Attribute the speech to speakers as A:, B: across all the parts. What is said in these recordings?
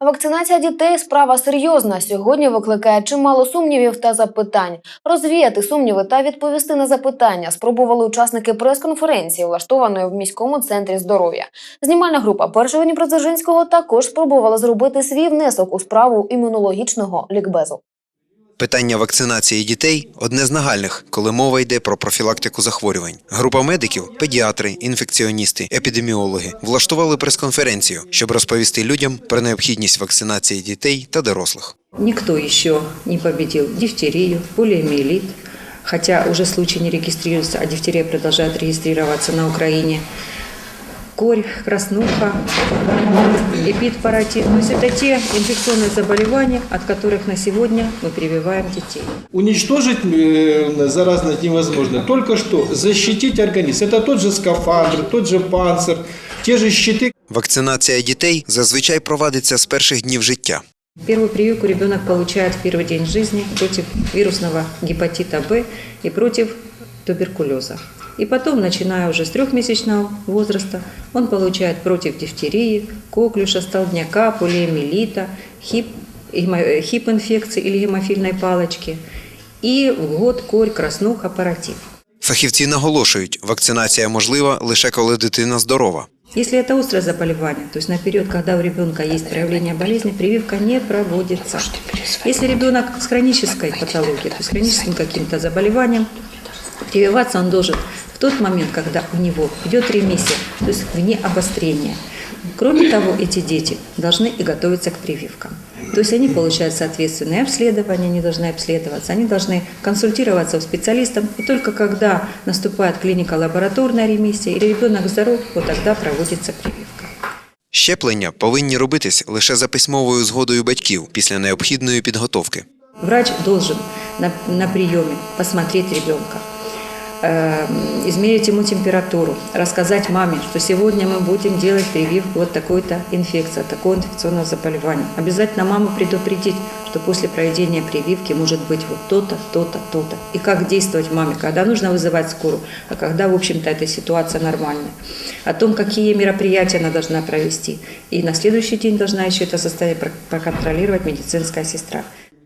A: Вакцинація дітей справа серйозна. Сьогодні викликає чимало сумнівів та запитань. Розвіяти сумніви та відповісти на запитання спробували учасники прес-конференції, влаштованої в міському центрі здоров'я. Знімальна група першого Дніпродзержинського також спробувала зробити свій внесок у справу імунологічного лікбезу.
B: Питання вакцинації дітей одне з нагальних, коли мова йде про профілактику захворювань. Група медиків, педіатри, інфекціоністи, епідеміологи влаштували прес-конференцію, щоб розповісти людям про необхідність вакцинації дітей та дорослих.
C: Никто еще не победил дифтерию, полиомиелит, хотя уже случай не регистрируется, а дифтерия продолжает регистрироваться на Украине Корь, краснуха, эпидпаратит. То есть это те инфекционные заболевания, от которых на сегодня мы прививаем детей.
D: Уничтожить э, заразность невозможно. Только что защитить организм. Это тот же скафандр, тот же панцирь, те же щиты,
B: Вакцинація дітей зазвичай провадиться з перших днів життя.
C: Первую прививку ребенок получает в первый день жизни против вирусного гепатита Б и против туберкулеза. И потом, начиная уже с трехмесячного возраста, он получает против дифтерии, коклюша, столбняка, полиомиелита, хип, хип-инфекции или гемофильной палочки. И в год корь, краснуха, паротит.
B: Фахівці наголошують, вакцинація можлива лише коли дитина здорова.
C: Если это острое заболевание, то есть на период, когда у ребенка есть проявление болезни, прививка не проводится. Если ребенок с хронической патологией, то есть хроническим каким-то заболеванием, прививаться он должен в тот момент, когда у него идет ремиссия, то есть вне обострения. Кроме того, эти дети должны и готовиться к прививкам. То есть они получают соответственные обследования, они должны обследоваться, они должны консультироваться у специалистов. И только когда наступает клиника-лабораторная ремиссия или ребенок здоров, вот тогда проводится прививка.
B: Щеплення повинні робитись лише за письмовою згодою батьків після необхідної підготовки.
C: Врач должен на, на приеме посмотреть ребенка, Э, измерить ему температуру, рассказать маме, что сегодня мы будем делать прививку вот такой-то инфекции, такого инфекционного заболевания. Обязательно маму предупредить, что после проведения прививки может быть вот то-то, то-то, то-то. И как действовать маме, когда нужно вызывать скорую, а когда, в общем-то, эта ситуация нормальная. О том, какие мероприятия она должна провести. И на следующий день должна еще это состояние про- проконтролировать медицинская сестра.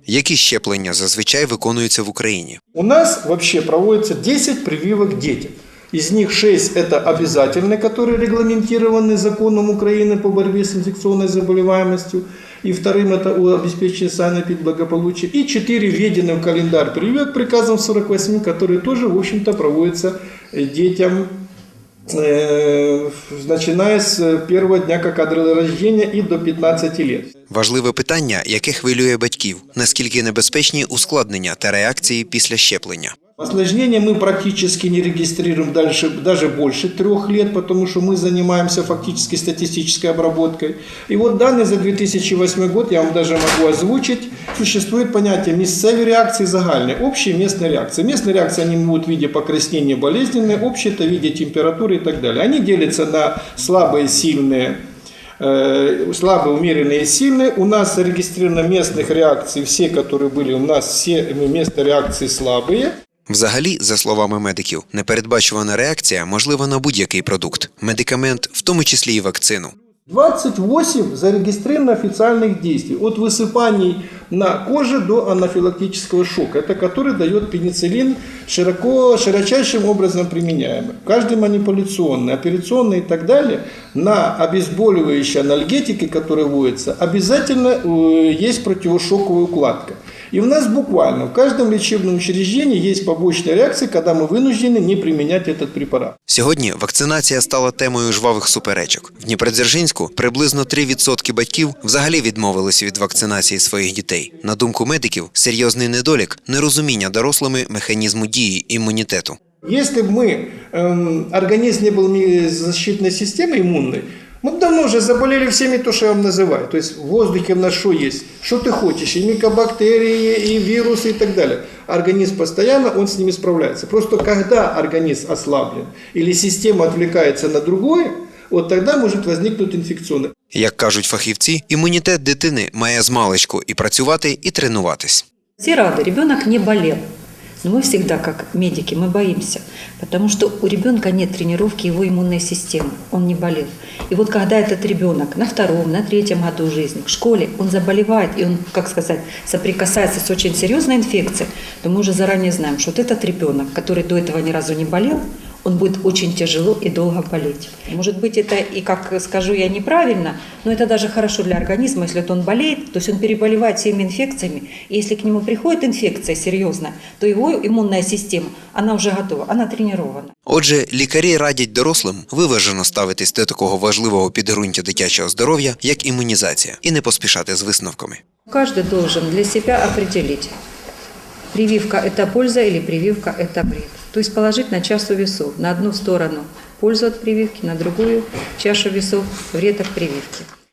B: Які щеплення зазвичай виконуються в Україні?
D: У нас вообще проводится 10 прививок детям. Из них 6 это обязательные, которые регламентированы законом Украины по борьбе с инфекционной заболеваемостью. И вторым это у обеспечения санэпид благополучия. И 4 введены в календарь прививок приказом 48, которые тоже, в общем-то, проводятся э, детям э, начиная с первого дня как от рождения и до 15 лет.
B: Важливе питання, яке хвилює батьків: наскільки небезпечні ускладнення та реакції після щеплення.
D: Осложнения мы практически не регистрируем дальше, даже больше трех лет, потому что мы занимаемся фактически статистической обработкой. И вот данные за 2008 год, я вам даже могу озвучить, существует понятие местцевой реакции загальной, общие местные реакции. Местные реакции они могут в виде покраснения болезненные, общие это в виде температуры и так далее. Они делятся на слабые, сильные, э, слабые, умеренные и сильные. У нас зарегистрировано местных реакций, все, которые были у нас, все местные реакции слабые.
B: Взагалі, за словами медиків, непередбачувана реакція можлива на будь-який продукт, медикамент, в тому числі і вакцину.
D: 28 зарегистрировано официальных действий. От высыпаний на коже до анафилактического шока. Это который дает пенициллин широко, широчайшим образом применяемый. Каждый манипуляционный, операционный и так далее на обезболивающие анальгетики, которые вводятся, обязательно э, есть противошоковая укладка. И у нас буквально в каждом лечебном учреждении есть побочные реакции, когда мы вынуждены не применять этот препарат.
B: Сьогодні вакцинація стала темою жвавих суперечок. В Дніпродзержинську приблизно 3% батьків взагалі відмовилися від вакцинації своїх дітей. На думку медиків, серйозний недолік нерозуміння дорослими механізму дії імунітету.
D: Если бы мы, эм, организм не был ми- защитной системой иммунной, мы бы давно уже заболели всеми то, что я вам называю. То есть в воздухе в нас что есть? Что ты хочешь? И микобактерии, и вирусы, и так далее. Организм постоянно, он с ними справляется. Просто когда организм ослаблен или система отвлекается на другое, вот тогда может возникнуть инфекционный.
B: Як кажуть фахівці, імунітет дитини має змалечку і працювати, і тренуватись.
C: Все рады, ребенок не болел. Но мы всегда, как медики, мы боимся, потому что у ребенка нет тренировки его иммунной системы, он не болел. И вот когда этот ребенок на втором, на третьем году жизни в школе, он заболевает, и он, как сказать, соприкасается с очень серьезной инфекцией, то мы уже заранее знаем, что вот этот ребенок, который до этого ни разу не болел, он будет очень тяжело и долго болеть. Может быть, это и, как скажу я, неправильно, но это даже хорошо для организма, если вот он болеет, то есть он переболевает всеми инфекциями, и если к нему приходит инфекция серьезная, то его иммунная система, она уже готова, она тренирована.
B: Отже, лікарі радять дорослим виважено ставитись до такого важливого підґрунтя дитячого здоров'я, як імунізація, і не поспішати з висновками.
C: Каждый должен для себя определить, прививка – это польза или прививка – это вред. То есть положить на чашу весов. На одну сторону пользу от прививки, на другую чашу весов вред от прививки.